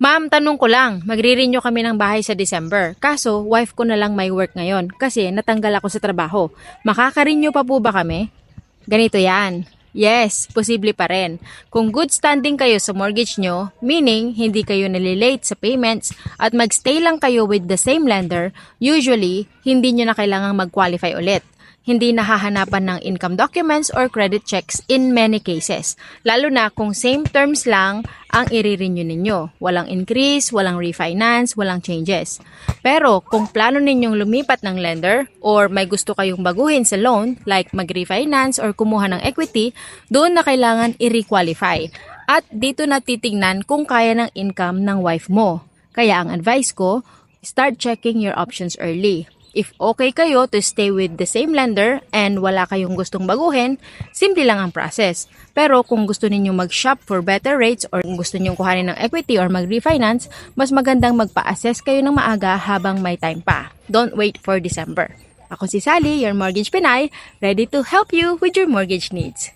Ma'am, tanong ko lang, magre-renew kami ng bahay sa December. Kaso, wife ko na lang may work ngayon kasi natanggal ako sa trabaho. Makaka-renew pa po ba kami? Ganito yan. Yes, posible pa rin. Kung good standing kayo sa mortgage nyo, meaning hindi kayo nalilate sa payments at magstay lang kayo with the same lender, usually, hindi nyo na kailangang mag-qualify ulit. Hindi nahahanapan ng income documents or credit checks in many cases. Lalo na kung same terms lang ang i-renew ninyo. Walang increase, walang refinance, walang changes. Pero kung plano ninyong lumipat ng lender or may gusto kayong baguhin sa loan like mag-refinance or kumuha ng equity, doon na kailangan i-requalify. At dito na titingnan kung kaya ng income ng wife mo. Kaya ang advice ko, start checking your options early. If okay kayo to stay with the same lender and wala kayong gustong baguhin, simple lang ang process. Pero kung gusto ninyong mag-shop for better rates or gusto ninyong kuhanin ng equity or mag-refinance, mas magandang magpa-assess kayo ng maaga habang may time pa. Don't wait for December. Ako si Sally, your mortgage Pinay, ready to help you with your mortgage needs.